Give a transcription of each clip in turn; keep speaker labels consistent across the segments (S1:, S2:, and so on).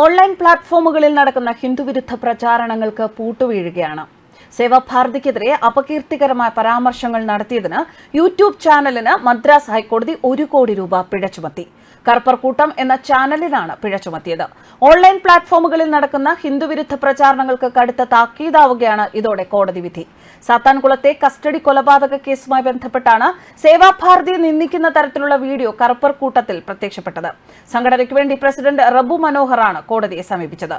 S1: Online പ്ലാറ്റ്ഫോമുകളിൽ നടക്കുന്ന ഹിന്ദുവിരുദ്ധ പ്രചാരണങ്ങൾക്ക് പൂട്ടുവീഴുകയാണ്. സേവാഭാരതിക്കെതിരെ അപകീർത്തികരമായ പരാമർശങ്ങൾ നടത്തിയതിന് യൂട്യൂബ് ചാനലിന് മദ്രാസ് ഹൈക്കോടതി ഒരു കോടി രൂപ പിഴ ചുമത്തി. കർപ്പർകൂട്ടം എന്ന ചാനലിനാണ് പിഴ ചുമത്തിയത്. ഓൺലൈൻ പ്ലാറ്റ്ഫോമുകളിൽ നടക്കുന്ന ഹിന്ദുവിരുദ്ധ പ്രചാരണങ്ങൾക്ക് കടുത്ത താക്കീതാവുകയാണ് ഇതോടെ കോടതി വിധി. സാത്താൻകുളത്തെ കസ്റ്റഡി കൊലപാതക കേസുമായി ബന്ധപ്പെട്ടാണ് സേവാഭാരതിയെ നിന്ദിക്കുന്ന തരത്തിലുള്ള വീഡിയോ കർപ്പർക്കൂട്ടത്തിൽ പ്രത്യക്ഷപ്പെട്ടത്. സംഘടനയ്ക്ക് വേണ്ടി പ്രസിഡന്റ് റബു മനോഹറാണ് കോടതിയെ സമീപിച്ചത്.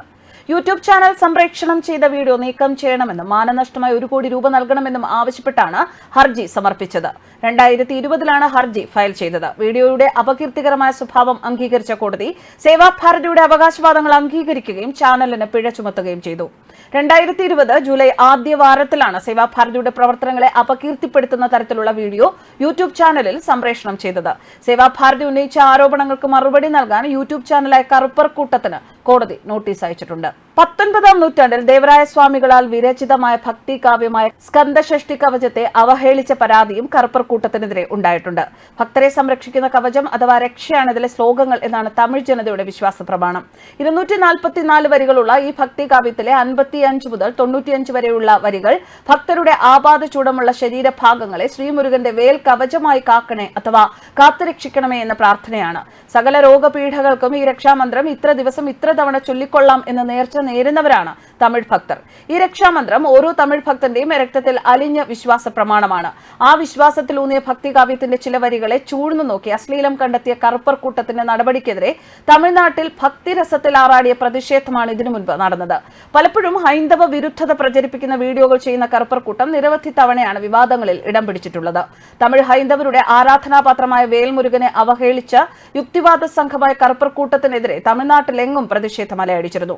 S1: യൂട്യൂബ് ചാനൽ സംപ്രേക്ഷണം ചെയ്ത വീഡിയോ നീക്കം ചെയ്യണമെന്നും മാനനഷ്ടമായി ഒരു കോടി രൂപ നൽകണമെന്നും ആവശ്യപ്പെട്ടാണ് ഹർജി സമർപ്പിച്ചത്. രണ്ടായിരത്തി ഇരുപതിലാണ് ഹർജി ഫയൽ ചെയ്തത്. വീഡിയോയുടെ അപകീർത്തികരമായ സ്വഭാവം അംഗീകരിച്ച കോടതി സേവാഭാരതിയുടെ അവകാശവാദങ്ങൾ അംഗീകരിക്കുകയും ചാനലിന് പിഴ ചുമത്തുകയും ചെയ്തു. രണ്ടായിരത്തി ഇരുപത് ജൂലൈ ആദ്യ വാരത്തിലാണ് സേവാഭാരതിയുടെ പ്രവർത്തനങ്ങളെ അപകീർത്തിപ്പെടുത്തുന്ന തരത്തിലുള്ള വീഡിയോ യൂട്യൂബ് ചാനലിൽ സംപ്രേഷണം ചെയ്തത്. സേവാഭാരതി ഉന്നയിച്ച ആരോപണങ്ങൾക്ക് മറുപടി നൽകാൻ യൂട്യൂബ് ചാനലായ കറുപ്പർ കൂട്ടത്തിന് കോടതി നോട്ടീസ് അയച്ചിട്ടുണ്ട്. പത്തൊൻപതാം നൂറ്റാണ്ടിൽ ദേവരായ സ്വാമികളാൽ വിരചിതമായ ഭക്തി കാവ്യമായ സ്കന്ദഷ്ടി കവചത്തെ അവഹേളിച്ച പരാതിയും കറുപ്പർക്കൂട്ടത്തിനെതിരെ ഉണ്ടായിട്ടുണ്ട്. ഭക്തരെ സംരക്ഷിക്കുന്ന കവചം അഥവാ രക്ഷയാണ് ഇതിലെ ശ്ലോകങ്ങൾ എന്നാണ് തമിഴ് ജനതയുടെ വിശ്വാസ പ്രമാണം. ഇരുന്നൂറ്റി നാൽപ്പത്തിനാല് വരികളുള്ള ഈ ഭക്തി കാവ്യത്തിലെ അൻപത്തിയഞ്ച് മുതൽ തൊണ്ണൂറ്റിയഞ്ച് വരെയുള്ള വരികൾ ഭക്തരുടെ ആപാദ ചൂടമുള്ള ശരീരഭാഗങ്ങളെ ശ്രീമുരുകന്റെ വേൽ കവചമായി കാക്കണേ അഥവാ കാത്തുരക്ഷിക്കണമേ എന്ന പ്രാർത്ഥനയാണ്. സകല രോഗപീഠകൾക്കും ഈ രക്ഷാമന്ത്രം ഇത്ര ദിവസം ഇത്ര തവണ ചൊല്ലിക്കൊള്ളാം എന്ന് നേർച്ച നേരുന്നവരാണ് തമിഴ് ഭക്തർ. ഈ രക്ഷാമന്ത്രം ഓരോ തമിഴ് ഭക്തന്റെയും രക്തത്തിൽ അലിഞ്ഞ വിശ്വാസ പ്രമാണമാണ്. ആ വിശ്വാസത്തിലൂന്നിയ ഭക്തികാവ്യത്തിന്റെ ചില വരികളെ ചൂഴ്ന്നു നോക്കി അശ്ലീലം കണ്ടെത്തിയ കറുപ്പർ കൂട്ടത്തിന്റെ നടപടിക്കെതിരെ തമിഴ്നാട്ടിൽ ഭക്തിരസത്തിൽ ആറാടിയ പ്രതിഷേധമാണ് ഇതിനു മുൻപ് നടന്നത്. പലപ്പോഴും ഹൈന്ദവ വിരുദ്ധത പ്രചരിപ്പിക്കുന്ന വീഡിയോകൾ ചെയ്യുന്ന കറുപ്പർ കൂട്ടം നിരവധി തവണയാണ് വിവാദങ്ങളിൽ ഇടം പിടിച്ചിട്ടുള്ളത്. തമിഴ് ഹൈന്ദവരുടെ ആരാധനാപാത്രമായ വേൽമുരുകനെ അവഹേളിച്ച യുക്തിവാദ സംഘമായ കറുപ്പർ കൂട്ടത്തിനെതിരെ തമിഴ്നാട്ടിലെങ്ങും പ്രതിഷേധം അലയടിച്ചിരുന്നു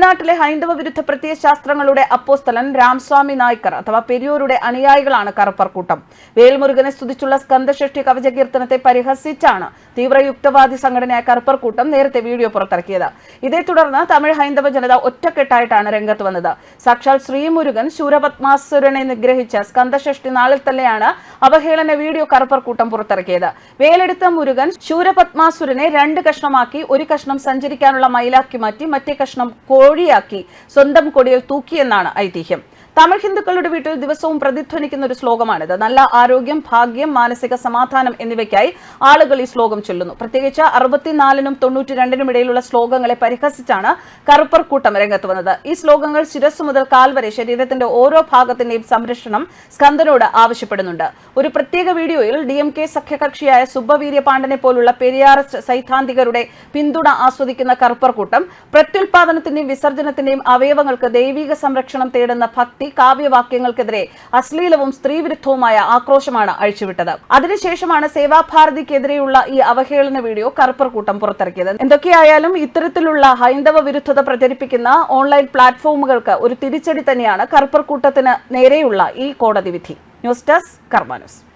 S1: തമിഴ്നാട്ടിലെ ഹൈന്ദവ വിരുദ്ധ പ്രത്യയശാസ്ത്രങ്ങളുടെ അപ്പോസ്തലൻ രാംസ്വാമി നായ്ക്കർ അഥവാ പെരിയൂരുടെ അനുയായികളാണ് കറുപ്പർക്കൂട്ടം. വേൽമുരുകനെ സ്തുതിച്ചുള്ള സ്കന്ദഷഷ്ടി കവചകീർത്തനത്തെ പരിഹസിച്ചാണ് തീവ്രയുക്തവാദി സംഘടനയായ കറുപ്പർക്കൂട്ടം നേരത്തെ വീഡിയോ പുറത്തിറക്കിയത്. ഇതേ തുടർന്ന് തമിഴ് ഹൈന്ദവ ജനത ഒറ്റക്കെട്ടായിട്ടാണ് രംഗത്ത് വന്നത്. സാക്ഷാൽ ശ്രീമുരുകൻ ശൂരപത്മാസുരനെ നിഗ്രഹിച്ച സ്കന്ധഷ്ഠി നാളിൽ തന്നെയാണ് അവഹേളന വീഡിയോ കറുപ്പർക്കൂട്ടം പുറത്തിറക്കിയത്. വേലെടുത്ത മുരുകൻ ശൂരപത്മാസുരനെ രണ്ട് കഷ്ണമാക്കി ഒരു കഷ്ണം സഞ്ചരിക്കാനുള്ള മയിലാക്കി മാറ്റി മറ്റേ കഷ്ണം കോഴിയാക്കി സ്വന്തം കൊടിയിൽ തൂക്കിയെന്നാണ് ഐതിഹ്യം. തമിഴ് ഹിന്ദുക്കളുടെ വീട്ടിൽ ദിവസവും പ്രതിധ്വനിക്കുന്ന ഒരു ശ്ലോകമാണിത്. നല്ല ആരോഗ്യം ഭാഗ്യം മാനസിക സമാധാനം എന്നിവയ്ക്കായി ആളുകൾ ഈ ശ്ലോകം ചൊല്ലുന്നു. പ്രത്യേകിച്ച് അറുപത്തിനാലിനും തൊണ്ണൂറ്റി രണ്ടിനും ഇടയിലുള്ള ശ്ലോകങ്ങളെ പരിഹസിച്ചാണ് കറുപ്പർ കൂട്ടം രംഗത്ത് വന്നത്. ഈ ശ്ലോകങ്ങൾ ശിരസ് മുതൽ കാൽ വരെ ശരീരത്തിന്റെ ഓരോ ഭാഗത്തിന്റെയും സംരക്ഷണം സ്കന്ദനോട് ആവശ്യപ്പെടുന്നുണ്ട്. ഒരു പ്രത്യേക വീഡിയോയിൽ ഡി എം കെ സഖ്യകക്ഷിയായ സുബ്ബവീര്യ പാണ്ഡനെ പോലുള്ള പെരിയാർ സൈദ്ധാന്തികരുടെ പിന്തുണ ആസ്വദിക്കുന്ന കറുപ്പർ കൂട്ടം പ്രത്യുൽപാദനത്തിന്റെയും വിസർജനത്തിന്റെയും അവയവങ്ങൾക്ക് ദൈവിക സംരക്ഷണം തേടുന്ന ഭക്തി കാവ്യവാക്യങ്ങൾക്കെതിരെ അശ്ലീലവും സ്ത്രീവിരുദ്ധവുമായ ആക്രോശമാണ് അഴിച്ചുവിട്ടത്. അതിനുശേഷമാണ് സേവാഭാരതിക്കെതിരെയുള്ള ഈ അവഹേളന വീഡിയോ കറുപ്പർ കൂട്ടം പുറത്തിറക്കിയത്. എന്തൊക്കെയായാലും ഇത്തരത്തിലുള്ള ഹൈന്ദവ വിരുദ്ധത പ്രചരിപ്പിക്കുന്ന ഓൺലൈൻ പ്ലാറ്റ്ഫോമുകൾക്ക് ഒരു തിരിച്ചടി തന്നെയാണ് കറുപ്പർ കൂട്ടത്തിന് നേരെയുള്ള ഈ കോടതി വിധി. News desk കർമാനൂസ്